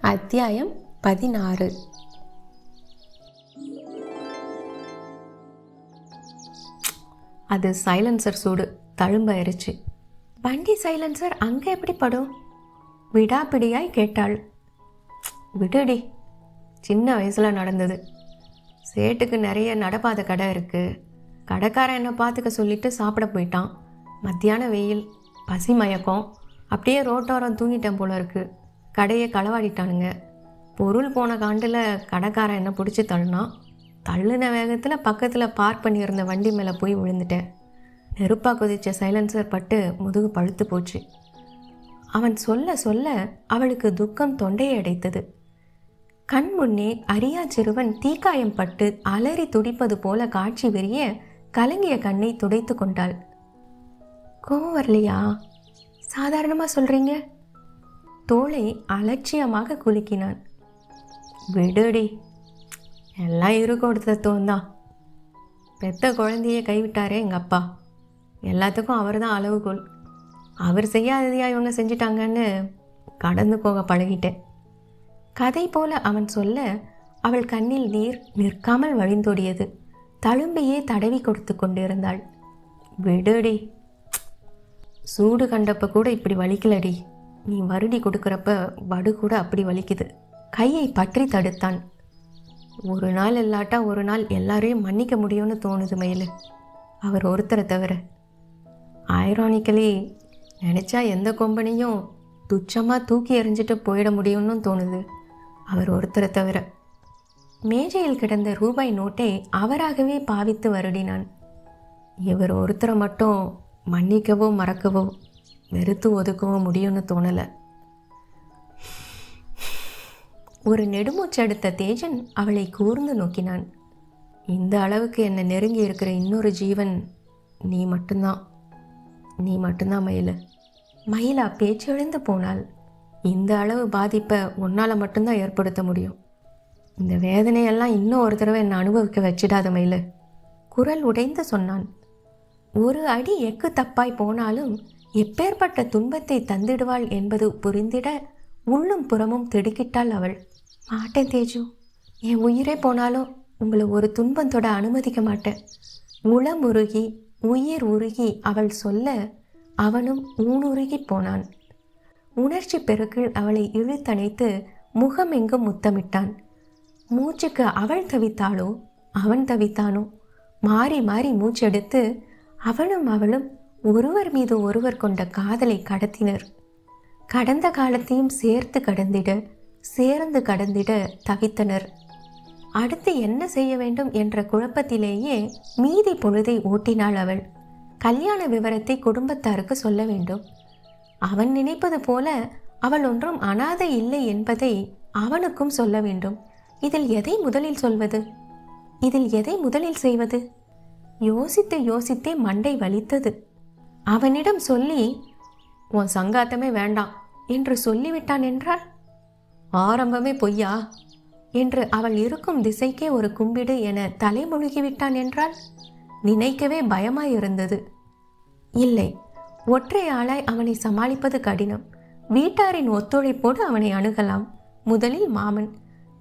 அத்தியாயம் பதினாறு. அது சைலன்சர் சூடு. தழும்பாயிருச்சு வண்டி சைலன்சர் அங்கே எப்படி படும்? விடாப்பிடியாய் கேட்டாள். விடுடி. சின்ன வயசில் நடந்தது. சேட்டுக்கு நிறைய நடப்பாத கடை இருக்குது கடைக்காரன் என்னை பார்த்துக்க சொல்லிட்டு சாப்பிட போயிட்டான். மத்தியான வெயில் பசி மயக்கம். அப்படியே ரோட்டோரம் தூங்கிட்டேன் போல இருக்குது கடையை களவாடிட்டானுங்க. பொருள் போன காண்டில் கடைக்காரன் என்ன பிடிச்சி தள்ளினான் தள்ளுன வேகத்தில் பக்கத்தில் பார்க் பண்ணியிருந்த வண்டி மேலே போய் விழுந்துட்டேன். நெருப்பாக குதிச்ச சைலன்சர் பட்டு முதுகு பழுத்து போச்சு. அவன் சொல்ல சொல்ல அவளுக்கு துக்கம் தொண்டையை அடைத்தது. கண் முன்னே அரியா சிறுவன் தீக்காயம் பட்டு அலறி துடிப்பது போல காட்சி வெறிய கலங்கிய கண்ணை துடைத்து கொண்டாள். கோவம் வரலையா? சாதாரணமாக சொல்கிறீங்க தோளை அலட்சியமாக குலுக்கினான். விடுடி எல்லாம் இரு தான் பெத்த குழந்தையை கைவிட்டாரே எங்கள் அப்பா. எல்லாத்துக்கும் அவர் தான் அளவுகோல். அவர் செய்யாததையா இவங்க செஞ்சிட்டாங்கன்னு கடந்து போக பழகிட்டேன். கதை போல அவன் சொல்ல அவள் கண்ணில் நீர் நிற்காமல் வழிந்தோடியது. தழும்பையே தடவி கொடுத்து கொண்டிருந்தாள். விடுடி சூடு கண்டப்ப கூட இப்படி வலிக்கலடி. நீ வருடி கொடுக்குறப்ப வடு கூட அப்படி வலிக்குது. கையை பற்றி தடுத்தான். ஒரு நாள் இல்லாட்டா ஒரு நாள் எல்லாரையும் மன்னிக்க முடியும்னு தோணுது மயில். அவர் ஒருத்தரை தவிர. ஐரானிக்கலி நினச்சா எந்த கொம்பனையும் துச்சமாக தூக்கி எறிஞ்சிட்டு போயிட முடியும்னு தோணுது. அவர் ஒருத்தரை தவிர. மேஜையில் கிடந்த ரூபாய் நோட்டை அவராகவே பாவித்து வருடினான். இவர் ஒருத்தரை மட்டும் மன்னிக்கவோ மறக்கவோ வெறுத்து ஒதுக்கவும் முடியும்னு தோணலை. ஒரு நெடுமூச்செடுத்த தேஜன் அவளை கூர்ந்து நோக்கினான். இந்த அளவுக்கு என்னை நெருங்கி இருக்கிற இன்னொரு ஜீவன் நீ மட்டும்தான். நீ மட்டும்தான் மயில். மயிலா பேச்செழுந்து போனாள். இந்த அளவு பாதிப்பை உன்னால் மட்டும்தான் ஏற்படுத்த முடியும். இந்த வேதனையெல்லாம் இன்னும் ஒரு தடவை என்னை அனுபவிக்க வச்சிடாத மயில். குரல் உடைந்து சொன்னான். ஒரு அடி எக்கு தப்பாய் போனாலும் எப்பேற்பட்ட துன்பத்தை தந்திடுவாள் என்பது புரிந்திட உள்ளும் புறமும் திடுக்கிட்டாள் அவள். மாட்டேன் தேஜு. என் உயிரே போனாலும் உங்களை ஒரு துன்பம் தொட அனுமதிக்க மாட்டேன். உளம் உருகி உயிர் உருகி அவள் சொல்ல அவனும் ஊனுருகி போனான். உணர்ச்சி பெருக்கில் அவளை இழுத்தணைத்து முகமெங்கும் முத்தமிட்டான். மூச்சுக்கு அவள் தவித்தாளோ? அவன் தவித்தானோ? மாறி மாறி மூச்செடுத்து அவனும் அவளும் ஒருவர் மீது ஒருவர் கொண்ட காதலை கடத்தினர். கடந்த காலத்தையும் சேர்த்து கடந்திட சேர்ந்து கடந்திட தவித்தனர். அடுத்து என்ன செய்ய வேண்டும் என்ற குழப்பத்திலேயே மீதி பொழுதை ஓட்டினாள் அவள். கல்யாண விவரத்தை குடும்பத்தாருக்கு சொல்ல வேண்டும். அவன் நினைப்பது போல அவள் ஒன்றும் அனாதை இல்லை என்பதை அவனுக்கும் சொல்ல வேண்டும். இதில் எதை முதலில் சொல்வது? இதில் எதை முதலில் செய்வது? யோசித்து யோசித்தே மண்டை வலித்தது. அவனிடம் சொல்லி உன் சங்காத்தமே வேண்டாம் என்று சொல்லிவிட்டான் என்றால் ஆரம்பமே பொய்யா என்று அவள் இருக்கும் திசைக்கே ஒரு கும்பிடு என தலைமொழுகிவிட்டான் என்றால் நினைக்கவே பயமாயிருந்தது. இல்லை ஒற்றை ஆளாய் அவனை சமாளிப்பது கடினம். வீட்டாரின் ஒத்துழைப்போடு அவனை அணுகலாம். முதலில் மாமன்.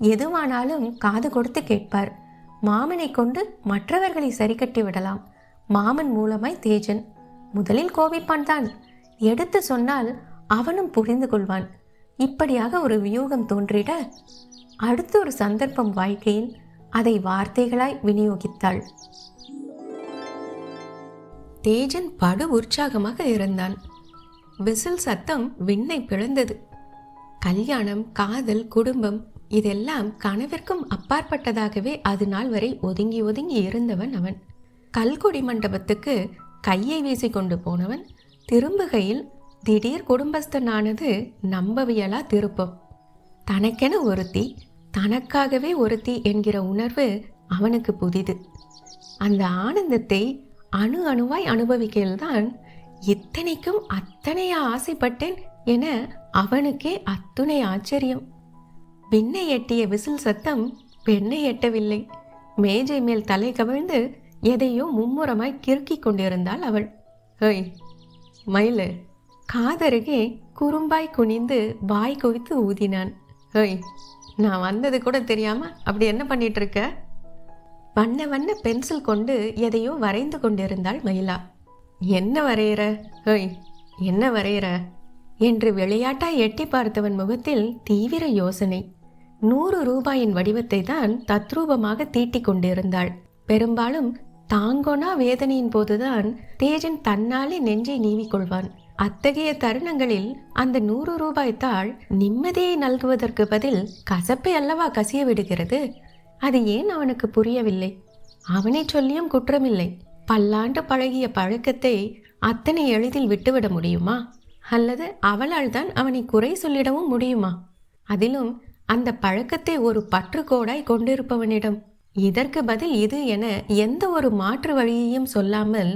எதுவானாலும் காது கொடுத்து கேட்பார். மாமனை கொண்டு மற்றவர்களை சரிக்கட்டி விடலாம். மாமன் மூலமாய் தேஜன். முதலில் கோபிப்பான் தான் எடுத்து சொன்னால் அவனும் புரிந்து கொள்வான். இப்படியாக ஒரு வியூகம் தோன்றிட அடுத்த ஒரு சந்தர்ப்பம் வாழ்க்கையில் அதை வார்த்தைகளாய் விநியோகித்தாள். தேஜன் படு உற்சாகமாக இருந்தான் விசில் சத்தம் விண்ணை பிளந்தது. கல்யாணம் காதல் குடும்பம் இதெல்லாம் கனவிற்கும் அப்பாற்பட்டதாகவே அது நாள் வரை ஒதுங்கி ஒதுங்கி இருந்தவன் அவன். கல்குடி மண்டபத்துக்கு கையை வீசி கொண்டு போனவன் திரும்புகையில் திடீர் குடும்பஸ்தனானது நம்பவியலா திருப்பம். தனக்கென ஒருத்தி தனக்காகவே ஒருத்தி என்கிற உணர்வு அவனுக்கு புதிது. அந்த ஆனந்தத்தை அணு அணுவாய் அனுபவிக்கையில்தான் இத்தனைக்கும் அத்தனையா ஆசைப்பட்டேன் என அவனுக்கே அத்துணை ஆச்சரியம். விண்ணை எட்டிய விசில் சத்தம் பெண்ணை எட்டவில்லை. மேஜை மேல் தலை கவிழ்ந்து எதையோ மும்முரமாய் கிறுக்கிக் கொண்டிருந்தாள் அவள். ஹேய் மயிலு. காதருகே குறும்பாய் குனிந்து வாய் குவித்து ஊதினான். ஹேய் நான் வந்தது கூட தெரியாம அப்படி என்ன பண்ணிட்டு இருக்க? வண்ண வண்ண பென்சில் கொண்டு எதையோ வரைந்து கொண்டிருந்தாள் மயிலா. என்ன வரைகிற ஹேய் என்ன வரைகிற என்று விளையாட்டாய் எட்டி பார்த்தவன் முகத்தில் தீவிர யோசனை. நூறு ரூபாயின் வடிவத்தை தான் தத்ரூபமாக தீட்டிக் கொண்டிருந்தாள். பெரும்பாலும் தாங்கோனா வேதனையின் போதுதான் தேஜன் தன்னாலே நெஞ்சை நீவிக்கொள்வான். அத்தகைய தருணங்களில் அந்த நூறு ரூபாய் தாள் நிம்மதியை நல்குவதற்கு பதில் கசப்பை அல்லவா கசிய விடுகிறது? அது ஏன் அவனுக்கு புரியவில்லை? அவனை சொல்லியும் குற்றமில்லை. பல்லாண்டு பழகிய பழக்கத்தை அத்தனை எளிதில் விட்டுவிட முடியுமா? அல்லது அவளால் தான் அவனை குறை சொல்லிடவும் முடியுமா? அதிலும் அந்த பழக்கத்தை ஒரு பற்றுக்கோடாய் கொண்டிருப்பவனிடம் இதற்கு பதில் இது என எந்த ஒரு மாற்று வழியையும் சொல்லாமல்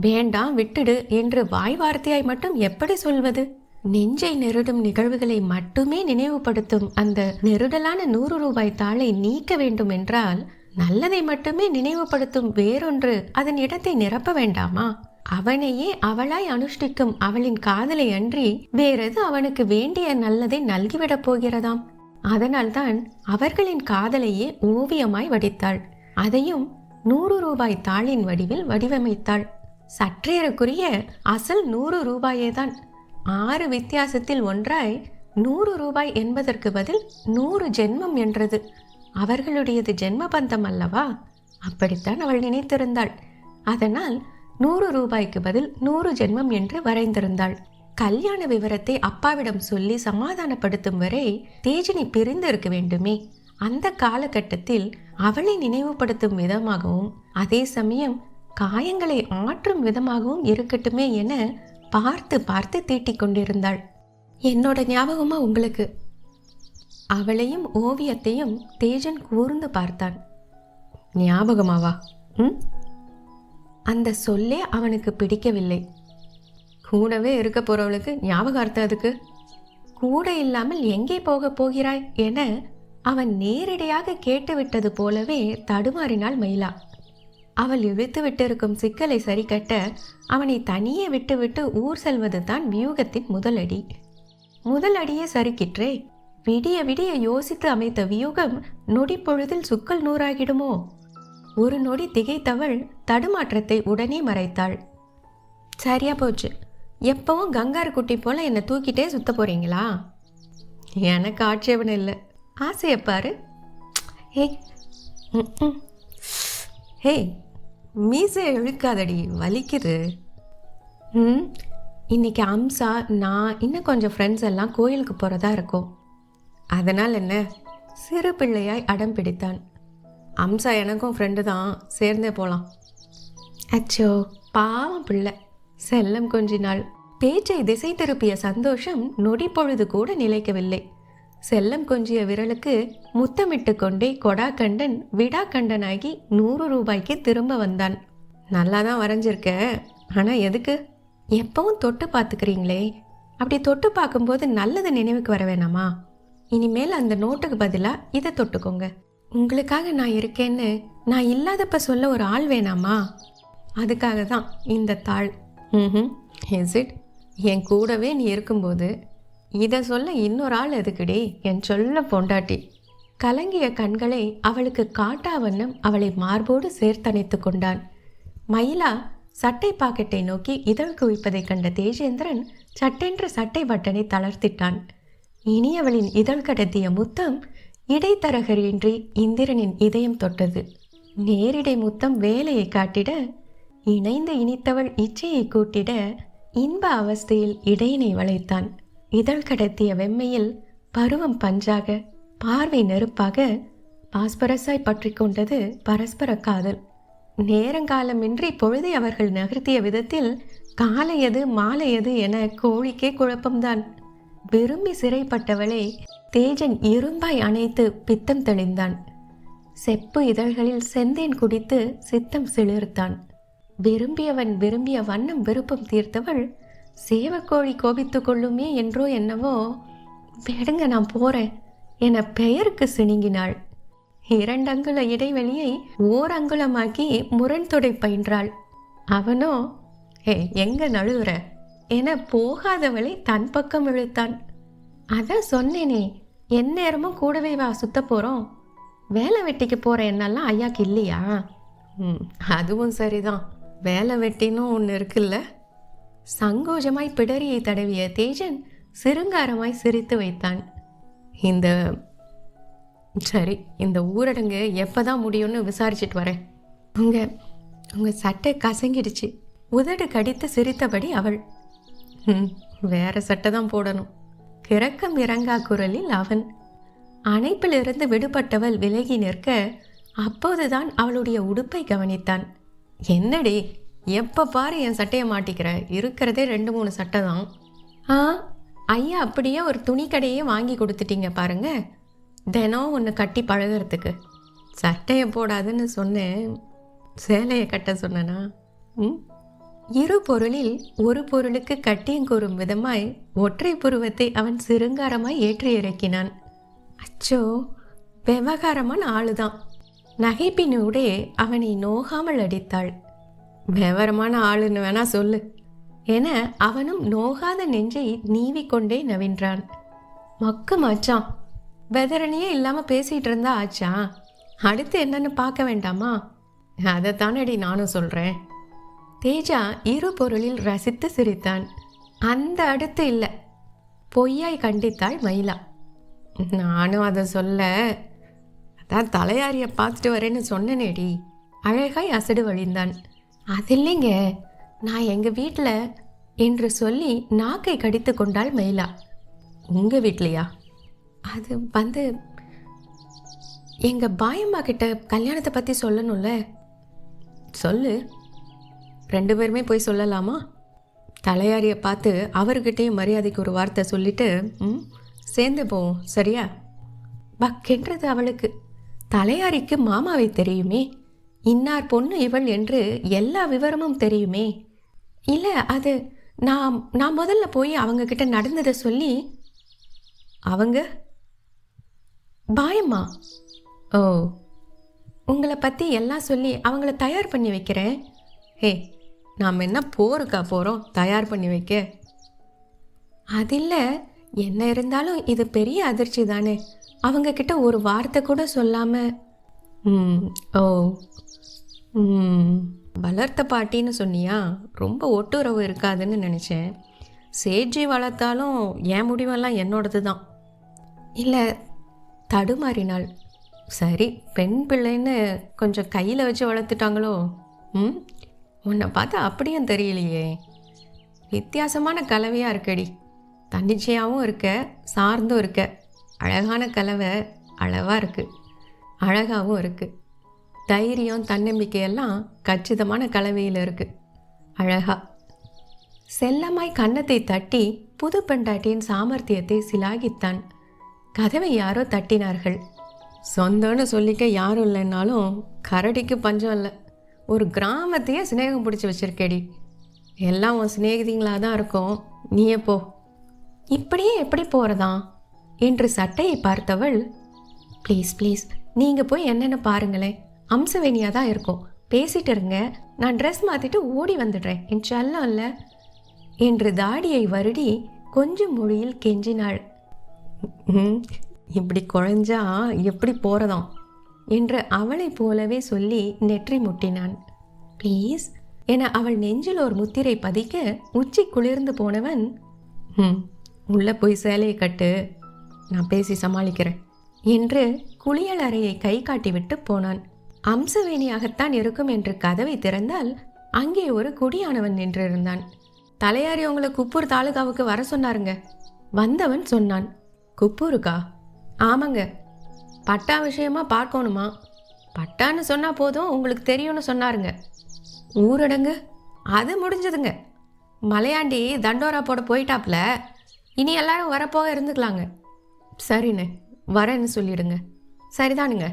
வேண்டாம் விட்டுடு என்று வாய் வார்த்தையாய் மட்டும் எப்படி சொல்வது? நெஞ்சை நெருடும் நிகழ்வுகளை மட்டுமே நினைவுபடுத்தும் அந்த நெருடலான நூறு ரூபாய் தாளை நீக்க வேண்டும் என்றால் நல்லதை மட்டுமே நினைவுபடுத்தும் வேறொன்று அதன் இடத்தை நிரப்ப வேண்டாமா? அவனையே அவளாய் அனுஷ்டிக்கும் அவளின் காதலை அன்றி வேறெது அவனுக்கு வேண்டிய நல்லதை நல்கிவிடப் போகிறதாம்? அதனால்தான் அவர்களின் காதலையே ஓவியமாய் வடித்தாள். அதையும் நூறு ரூபாய் தாளின் வடிவில் வடிவமைத்தாள். சற்றேறக்குரிய அசல் நூறு ரூபாயே தான் ஆறு வித்தியாசத்தில் ஒன்றாய் நூறு ரூபாய் என்பதற்கு பதில் நூறு ஜென்மம் என்றது. அவர்களுடையது ஜென்ம பந்தம் அல்லவா? அப்படித்தான் அவள் நினைத்திருந்தாள். அதனால் நூறு ரூபாய்க்கு பதில் நூறு ஜென்மம் என்று வரைந்திருந்தாள். கல்யாண விவரத்தை அப்பாவிடம் சொல்லி சமாதானப்படுத்தும் வரை தேஜினி பிரிந்து இருக்க வேண்டுமே. அந்த காலகட்டத்தில் அவளை நினைவுபடுத்தும் விதமாகவும் அதே சமயம் காயங்களை ஆற்றும் விதமாகவும் இருக்கட்டுமே என பார்த்து பார்த்து தீட்டிக் கொண்டிருந்தாள். என்னோட ஞாபகமா உங்களுக்கு? அவளையும் ஓவியத்தையும் தேஜன் கூர்ந்து பார்த்தான். ஞாபகமாவா? ம்? அந்த சொல்லே அவனுக்கு பிடிக்கவில்லை. கூடவே இருக்க போறவளுக்கு ஞாபகார்த்தம் அதுக்கு கூட இல்லாமல் எங்கே போக போகிறாய் என அவன் நேரடியாக கேட்டுவிட்டது போலவே தடுமாறினாள் மயிலா. அவள் இழுத்து விட்டிருக்கும் சிக்கலை சரிக்கட்ட அவனை தனியே விட்டுவிட்டு ஊர் செல்வது தான் வியூகத்தின் முதலடி முதல் அடியே சறுக்கிற்றே விடிய விடிய யோசித்து அமைத்த வியூகம் நொடி பொழுதில் சுக்கல் நூறாகிடுமோ? ஒரு நொடி திகைத்தவள் தடுமாற்றத்தை உடனே மறைத்தாள். சரியா போச்சு. எப்பவும் கங்காரு குட்டி போல் என்னை தூக்கிட்டே சுத்த போகிறீங்களா எனக்கு ஆட்சேபனை இல்லை. ஆசையை பாரு. ஹே ஹே மீசையை இழுக்காதடி வலிக்குது. ம் இன்னைக்கு அம்சா நான் இன்னும் கொஞ்சம் ஃப்ரெண்ட்ஸ் எல்லாம் கோயிலுக்கு போகிறதா இருக்கும். அதனால் என்ன? சிறு பிள்ளையாய் அடம் பிடித்தான். அம்சா எனக்கும் ஃப்ரெண்டு தான். சேர்ந்தே போகலாம் அச்சோ பாவம் பிள்ளை. செல்லம் கொஞ்சினாள். பேச்சை திசை திருப்பிய சந்தோஷம் நொடி பொழுது கூட நிலைக்கவில்லை. செல்லம் கொஞ்சிய விரலுக்கு முத்தமிட்டு கொண்டே கொடாக்கண்டன் விடாக்கண்டனாகி நூறு ரூபாய்க்கு திரும்ப வந்தான். நல்லா தான் வரைஞ்சிருக்க ஆனால் எதுக்கு? எப்பவும் தொட்டு பார்த்துக்கிறீங்களே. அப்படி தொட்டு பார்க்கும்போது நல்லது நினைவுக்கு வர வேணாமா? இனிமேல் அந்த நோட்டுக்கு பதிலாக இதை தொட்டுக்கோங்க. உங்களுக்காக நான் இருக்கேன்னு நான் இல்லாதப்ப சொல்ல ஒரு ஆள் வேணாமா? அதுக்காக தான் இந்த தாள். ம் இஸ் இட் என் கூடவே நீ இருக்கும்போது இதை சொல்ல இன்னொரு ஆள் எதுக்குடி என் சொல்ல பொண்டாட்டி. கலங்கிய கண்களை அவளுக்கு காட்டா வண்ணம் அவளை மார்போடு சேர்த்தணைத்து கொண்டான் மயிலா சட்டை பாக்கெட்டை நோக்கி இதழ் குவிப்பதைக் கண்ட தேஜேந்திரன் சட்டென்று சட்டை பட்டனை தளர்த்திட்டான். இனியவளின் இதழ் கடத்திய முத்தம் இடைத்தரகரின்றி இந்திரனின் இதயம் தொட்டது. நேரிடை முத்தம் வேலையை காட்டிட இணைந்து இனித்தவள் இச்சையை கூட்டிட இன்ப அவஸ்தையில் இடையினை வளைத்தான். இதழ் கடத்திய வெம்மையில் பருவம் பஞ்சாக பார்வை நெருப்பாக பாஸ்பரஸாய் பற்றி கொண்டது பரஸ்பர காதல். நேரங்காலமின்றி பொழுதை அவர்கள் நகர்த்திய விதத்தில் காலை எது மாலை எது என கோழிக்கே குழப்பம்தான். விரும்பி சிறைப்பட்டவளை தேஜன் இரும்பாய் அணைத்து பித்தம் தெளிந்தான். செப்பு இதழ்களில் செந்தேன் குடித்து சித்தம் சிலிர்த்தான் விரும்பியவன் விரும்பிய வண்ணம் விருப்பம் தீர்த்தவள் சேவக்கோழி கோபித்து கொள்ளுமே என்றோ என்னவோ விடுங்க நான் போறேன் என பெயருக்கு சிணுங்கினாள். இரண்டங்குல இடைவெளியை ஓர் அங்குலமாக்கி முரண்தொடை பயின்றாள். அவனோ ஏ எங்க நழுவுற? என போகாதவளை தன் பக்கம் இழுத்தான். அதான் சொன்னேனே எந்நேரமும் கூடவே வா சுத்த போகிறோம் வேலை வெட்டிக்கு போகிற என்னெல்லாம் ஐயாக்கு இல்லையா? ம் அதுவும் சரிதான். வேலை வெட்டினும் ஒன்று இருக்குல்ல? சங்கோஜமாய் பிடரியை தடவிய தேஜன் சிருங்காரமாய் சிரித்து வைத்தான். இந்த சரி இந்த ஊரடங்கு எப்போ தான் முடியும்னு விசாரிச்சுட்டு வரேன். உங்கள் உங்கள் சட்டை கசங்கிடுச்சு. உதடு கடித்து சிரித்தபடி அவள் ம் வேற சட்டை தான் போடணும். கிறக்கம் இறங்கா குரலில் அவன். அணைப்பிலிருந்து விடுபட்டவள் விலகி நிற்க அப்போதுதான் அவளுடைய உடுப்பை கவனித்தான். என்னடி எப்போ பாரு என் சட்டையை மாட்டிக்கிற? இருக்கிறதே ரெண்டு மூணு சட்டை தான். ஆ ஐயா அப்படியே ஒரு துணி கடையே வாங்கி கொடுத்துட்டீங்க பாருங்க. தினம் ஒன்று கட்டி பழகுறதுக்கு. சட்டையை போடாதுன்னு சொன்னேன். சேலையை கட்ட சொன்னனா? ம்? இரு பொருளில் ஒரு பொருளுக்கு கட்டியங்கூறும் விதமாய் ஒற்றை புருவத்தை அவன் சிருங்காரமாய் ஏற்றி இறக்கினான். அச்சோ விவகாரமான ஆளுதான். நகைப்பினூடே அவனை நோகாமல் அடித்தாள். விவரமான ஆளுன்னு வேணா சொல்லு என அவனும் நோகாத நெஞ்சை நீவிக்கொண்டே நவின்றான். மக்கு மச்சான் வெதரணியே இல்லாமல் பேசிகிட்டு இருந்தா ஆச்சா? அடுத்து என்னன்னு பார்க்க வேண்டாமா? அதை தானடி நானும் சொல்கிறேன் தேஜா இரு பொருளில் ரசித்து சிரித்தான். அந்த அடுத்து இல்லை. பொய்யாய் கண்டித்தாள் மயிலா. நானும் அதை சொல்ல நான் தலையாரியை பார்த்துட்டு வரேன்னு சொன்னேனேடி. அழகாய் அசடு வழிந்தான். அது இல்லைங்க நான் எங்கள் வீட்டில் என்று சொல்லி நாக்கை கடித்து கொண்டாள் மயிலா. உங்கள் வீட்லையா? அது வந்து எங்கள் பாயம்மா கிட்ட கல்யாணத்தை பற்றி சொல்லணும்ல. சொல்லு. ரெண்டு பேருமே போய் சொல்லலாமா? தலையாரியை பார்த்து அவர்கிட்டையும் மரியாதைக்கு ஒரு வார்த்தை சொல்லிட்டு ம் சேர்ந்து போவோம். சரியா? பக்கென்றது அவளுக்கு. தலையாரிக்கு மாமாவை தெரியுமே? இன்னார் பொண்ணு இவள் என்று எல்லா விவரமும் தெரியுமே? இல்லை அது நான் நான் முதல்ல போய் அவங்க கிட்ட நடந்ததை சொல்லி அவங்க? பாயம்மா. ஓ உங்களை பற்றி எல்லாம் சொல்லி அவங்கள தயார் பண்ணி வைக்கிறேன் ஹே நாம் என்ன போருக்கா போகிறோம் தயார் பண்ணி வைக்க? அதில்ல என்ன இருந்தாலும் இது பெரிய அதிர்ச்சி தானே? அவங்க கிட்ட ஒரு வார்த்தை கூட சொல்லாம. ம் ஓ. ம். வளர்த்த பாட்டின்னு சொன்னியா? ரொம்ப ஒட்டுறவு இருக்காதுன்னு நினச்சேன். சேஜி வளர்த்தாலும் என் முடிவெல்லாம் என்னோடது தான் இல்லை தடுமாறினாள். சரி பெண் பிள்ளைன்னு கொஞ்சம் கையில் வச்சு வளர்த்துட்டாங்களோ? ம் உன்னை பார்த்தா அப்படியும் தெரியலையே. வித்தியாசமான கலவையாக இருக்கடி. தன்னிச்சையாகவும் இருக்க சார்ந்தும் இருக்க. அழகான கலவை அளவாக இருக்குது அழகாகவும் இருக்குது தைரியம் தன்னம்பிக்கையெல்லாம் கச்சிதமான கலவையில் இருக்குது அழகா. செல்லமாய் கன்னத்தை தட்டி புது பெண்டாட்டியின் சாமர்த்தியத்தை சிலாகித்தான். கதவை யாரோ தட்டினார்கள். சொந்தம்னு சொல்லிக்க யாரும் இல்லைன்னாலும் கரடிக்கு பஞ்சம் இல்லை. ஒரு கிராமத்தையே சிநேகம் பிடிச்சி வச்சிருக்கேடி. எல்லாம் உன் சிநேகிதிங்களாக தான் இருக்கும். நீயே போ. இப்படியே எப்படி போகிறதா என்று சட்டையை பார்த்தவள் ப்ளீஸ் ப்ளீஸ் நீங்கள் போய் என்னென்ன பாருங்களேன். அம்சவேணியாக தான் இருக்கும். பேசிட்டு இருங்க. நான் ட்ரெஸ் மாற்றிட்டு ஓடி வந்துடுறேன். என் செல்லம் இல்லை. என்று தாடியை வருடி கொஞ்சம் மொழியில் கெஞ்சினாள். "ம், இப்படி குழஞ்சா எப்படி போகிறதாம் என்று அவளைப் போலவே சொல்லி நெற்றி முட்டினான். ப்ளீஸ் என அவள் நெஞ்சில் ஒரு முத்திரை பதிக்க உச்சி குளிர்ந்து போனவன் ம் உள்ளே போய் சேலையை கட்டு நான் பேசி சமாளிக்கிறேன் என்று குளியல் அறையை கை காட்டிவிட்டு போனான். அம்சவேணியாகத்தான் இருக்கும் என்று கதவை திறந்தால் அங்கே ஒரு குடியானவன் நின்றிருந்தான். தலையாரி உங்களை குப்பூர் தாலுகாவுக்கு வர சொன்னாருங்க. வந்தவன் சொன்னான் குப்பூருக்கா? ஆமாங்க. பட்டா விஷயமா பார்க்கணுமா? பட்டான்னு சொன்னால் போதும் உங்களுக்கு தெரியும்னு சொன்னாருங்க. ஊரடங்கு? அது முடிஞ்சதுங்க. மலையாண்டி தண்டோரா போட போயிட்டாப்ல? இனி எல்லாரும் வரப்போக இருந்துக்கலாங்க. சரிண்ணே வரேன்னு சொல்லிடுங்க. சரிதானுங்க.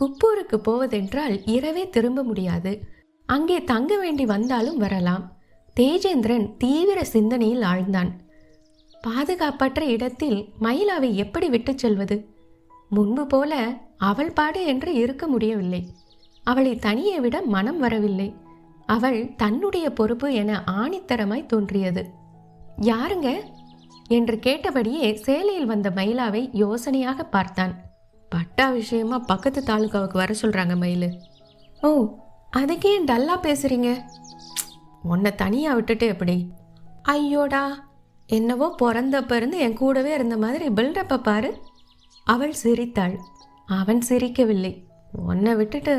குப்பூருக்கு போவதென்றால் இரவே திரும்ப முடியாது. அங்கே தங்க வேண்டி வந்தாலும் வரலாம். தேஜேந்திரன் தீவிர சிந்தனையில் ஆழ்ந்தான். பாதுகாப்பற்ற இடத்தில் மயிலாவை எப்படி விட்டுச் செல்வது? முன்பு போல அவள் பாடு என்று இருக்க முடியவில்லை. அவளை தனியே விட மனம் வரவில்லை. அவள் தன்னுடைய பொறுப்பு என ஆணித்தரமாய் தோன்றியது. யாருங்க? என்று கேட்டபடியே சேலையில் வந்த மயிலாவை யோசனையாக பார்த்தான். பட்டா விஷயமா பக்கத்து தாலுகாவுக்கு வர சொல்றாங்க மயிலு. ஓ அதுக்கே ஏன் டல்லா பேசுறீங்க? உன்னை தனியா விட்டுட்டு எப்படி? ஐயோடா என்னவோ பிறந்தப்ப இருந்து என் கூடவே இருந்த மாதிரி பில்டப்பை பாரு. அவள் சிரித்தாள். அவன் சிரிக்கவில்லை. உன்னை விட்டுட்டு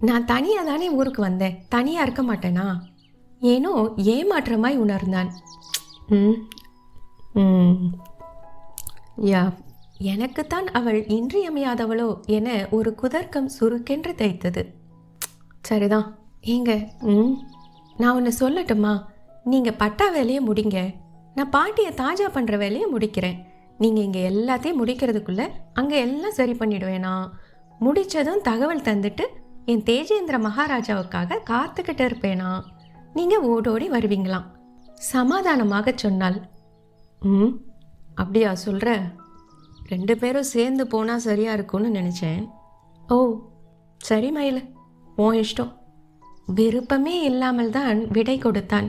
நான் தனியாக தானே ஊருக்கு வந்தேன். தனியாக இருக்க மாட்டேனா? ஏனோ ஏமாற்றமாய் உணர்ந்தான். ம் யா. எனக்குத்தான் அவள் இன்றியமையாதவளோ என ஒரு குதர்க்கம் சுருக்கென்று தைத்தது. சரிதான் ஏங்க. ம். நான் ஒன்று சொல்லட்டுமா? நீங்கள் பட்டா வேலையை முடிங்க. நான் பாட்டியை தாஜா பண்ணுற வேலையை முடிக்கிறேன். நீங்கள் இங்கே எல்லாத்தையும் முடிக்கிறதுக்குள்ளே அங்கே எல்லாம் சரி பண்ணிடுவேனா முடித்ததும் தகவல் தந்துட்டு என் தேஜேந்திர மகாராஜாவுக்காக காத்துக்கிட்டு இருப்பேனா நீங்கள் ஓடோடி வருவீங்களாம். சமாதானமாக சொன்னாள் ம் அப்படியா சொல்கிற ரெண்டு பேரும் சேர்ந்து போனால் சரியாக இருக்கும்னு நினச்சேன். ஓ சரி மயில் உன் இஷ்டம். விருப்பமே இல்லாமல் தான் விடை கொடுத்தான்.